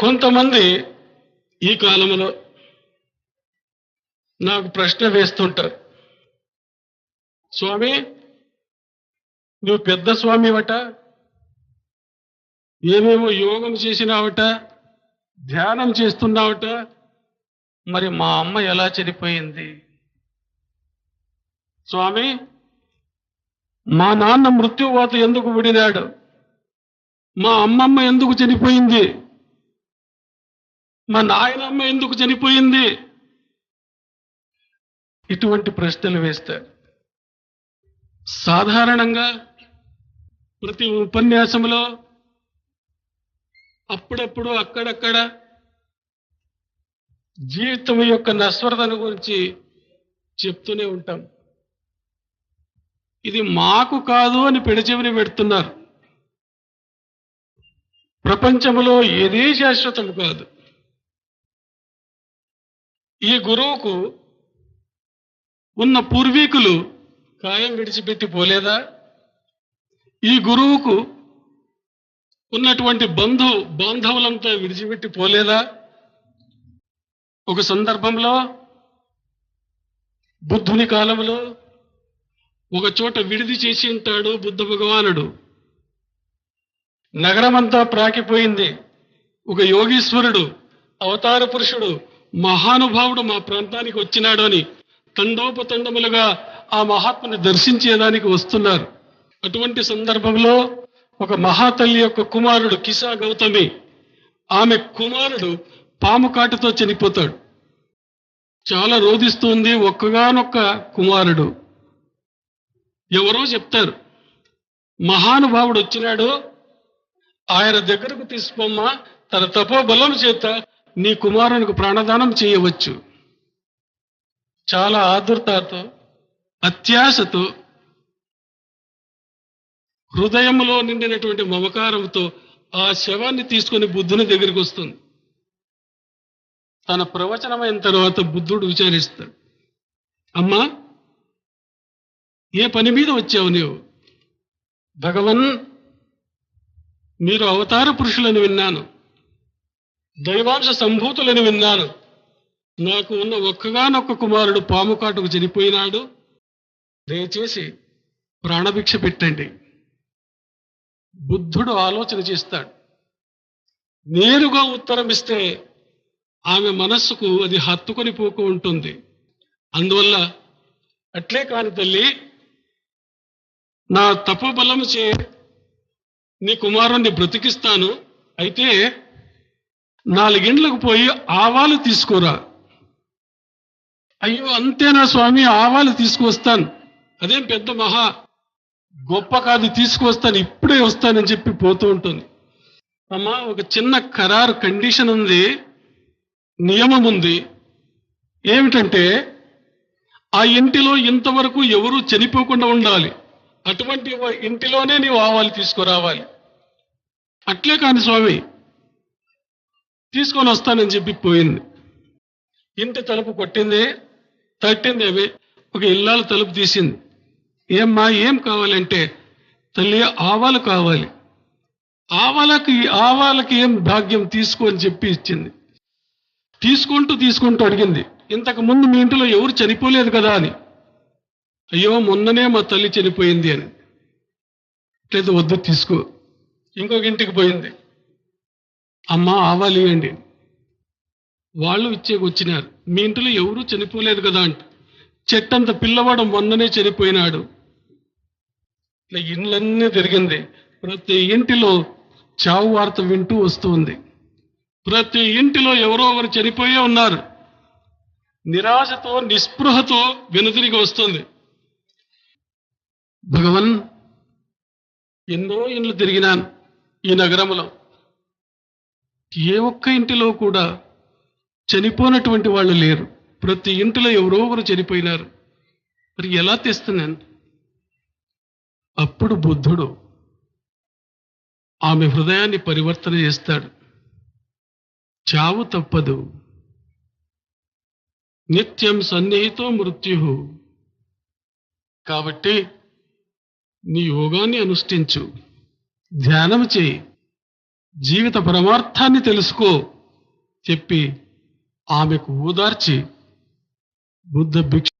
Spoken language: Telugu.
కొంతమంది ఈ కాలంలో నాకు ప్రశ్న వేస్తుంటారు. స్వామి నువ్వు పెద్ద స్వామివట ఏమేమో యోగం చేసినావట ధ్యానం చేస్తున్నావట మరి మా అమ్మ ఎలా చనిపోయింది? స్వామి మా నాన్న మృత్యువాత ఎందుకు విడినాడు? మా అమ్మమ్మ ఎందుకు చనిపోయింది? మా నాయనమ్మ ఎందుకు చనిపోయింది? ఇటువంటి ప్రశ్నలు వేస్తారు సాధారణంగా ప్రతి ఉపన్యాసంలో అప్పుడప్పుడు అక్కడక్కడ జీవితం యొక్క నశ్వరతను గురించి చెప్తూనే ఉంటాం. ఇది మాకు కాదు అని పెడచెవిని పెడుతున్నారు. ప్రపంచంలో ఏదీ శాశ్వతం కాదు. ఈ గురువుకు ఉన్న పూర్వీకులు కాయం విడిచిపెట్టి పోలేదా? ఈ గురువుకు ఉన్నటువంటి బంధు బాంధవులంతా విడిచిపెట్టి పోలేదా? ఒక సందర్భంలో బుద్ధుని కాలంలో ఒక చోట విడిది చేసి ఉంటాడు బుద్ధ భగవానుడు. నగరమంతా ప్రాకిపోయింది. ఒక యోగీశ్వరుడు అవతార పురుషుడు మహానుభావుడు మా ప్రాంతానికి వచ్చినాడు అని తండోపతండములుగా ఆ మహాత్ముని దర్శించేదానికి వస్తున్నారు. అటువంటి సందర్భంలో ఒక మహాతల్లి యొక్క కుమారుడు కిసా గౌతమి ఆమె కుమారుడు పాము కాటుతో చనిపోతాడు. చాలా రోధిస్తుంది ఒక్కగానొక్క కుమారుడు. ఎవరో చెప్తారు మహానుభావుడు వచ్చినాడు ఆయన దగ్గరకు తీసుకోమ్మా తన తపోబలం చేత నీ కుమారునికి ప్రాణదానం చేయవచ్చు. చాలా ఆదుర్తతో అత్యాశతో హృదయంలో నిండినటువంటి మమకారంతో ఆ శవాన్ని తీసుకొని బుద్ధుని దగ్గరికి వస్తుంది. తన ప్రవచనమైన తర్వాత బుద్ధుడు విచారిస్తాడు. అమ్మా ఏ పని మీద వచ్చావు నీవు? భగవన్ మీరు అవతార పురుషులను విన్నాను. దైవాంశ సంభూతులని విన్నాను. నాకు ఉన్న ఒక్కగానొక్క కుమారుడు పాము కాటుకు చనిపోయినాడు. దయచేసి ప్రాణభిక్ష పెట్టండి. బుద్ధుడు ఆలోచన చేస్తాడు. నేరుగా ఉత్తరం ఇస్తే ఆమె మనస్సుకు అది హత్తుకొని పోకు ఉంటుంది. అందువల్ల అట్లే కాని తల్లి నా తపబలం చే నీ కుమారుణ్ణి బ్రతికిస్తాను. అయితే నాలుగింట్లకు పోయి ఆవాలు తీసుకురా. అయ్యో అంతేనా స్వామి? ఆవాలు తీసుకువస్తాను. అదేం పెద్ద మహా గొప్ప కాదు తీసుకువస్తాను ఇప్పుడే వస్తానని చెప్పి పోతూ ఉంటుంది. అమ్మా ఒక చిన్న ఖరారు కండిషన్ ఉంది నియమం ఉంది. ఏమిటంటే ఆ ఇంటిలో ఇంతవరకు ఎవరు చనిపోకుండా ఉండాలి. అటువంటి ఇంటిలోనే నీవు ఆవాలు తీసుకురావాలి. అట్లే కాని స్వామి తీసుకొని వస్తానని చెప్పి పోయింది. ఇంటి తలుపు కొట్టింది తట్టింది అవి ఒక ఇల్లాల తలుపు తీసింది. ఏమ్మా ఏం కావాలంటే తల్లి ఆవాలు కావాలి. ఆవాలకి ఆవాలకి ఏం భాగ్యం తీసుకో అని చెప్పి ఇచ్చింది. తీసుకుంటూ తీసుకుంటూ అడిగింది. ఇంతకు ముందు మీ ఇంటిలో ఎవరు చనిపోలేదు కదా అని. అయ్యో మొన్ననే మా తల్లి చనిపోయింది అని. లేదు వద్దు తీసుకో. ఇంకొక ఇంటికి పోయింది. అమ్మ ఆవాలు ఇవ్వండి వాళ్ళు ఇచ్చేకి వచ్చినారు మీ ఇంట్లో ఎవరూ చనిపోలేదు కదా అంట. చెట్టంత పిల్లవాడు మొన్ననే చనిపోయినాడు. ఇట్లా ఇండ్లన్నీ తిరిగింది. ప్రతి ఇంటిలో చావు వార్త వింటూ వస్తుంది. ప్రతి ఇంటిలో ఎవరో ఒకరు చనిపోయే ఉన్నారు. నిరాశతో నిస్పృహతో వెనుతిరిగి వస్తుంది. భగవన్ ఎన్నో ఇండ్లు తిరిగినాను ఈ నగరంలో ఏ ఒక్క ఇంటిలో కూడా చనిపోనటువంటి వాళ్ళు లేరు. ప్రతి ఇంటిలో ఎవరో ఒకరు చనిపోయినారు. మరి ఎలా తెస్తున్నాను అప్పుడు బుద్ధుడు ఆమె హృదయాన్ని పరివర్తన చేస్తాడు. చావు తప్పదు. నిత్యం సన్నిహితో మృత్యు. కాబట్టి నీ యోగాన్ని అనుష్ఠించు. ధ్యానం చేయి. జీవిత పరమార్థాన్ని తెలుసుకో చెప్పి ఆమెకు ఊదార్చి బుద్ధ భిక్ష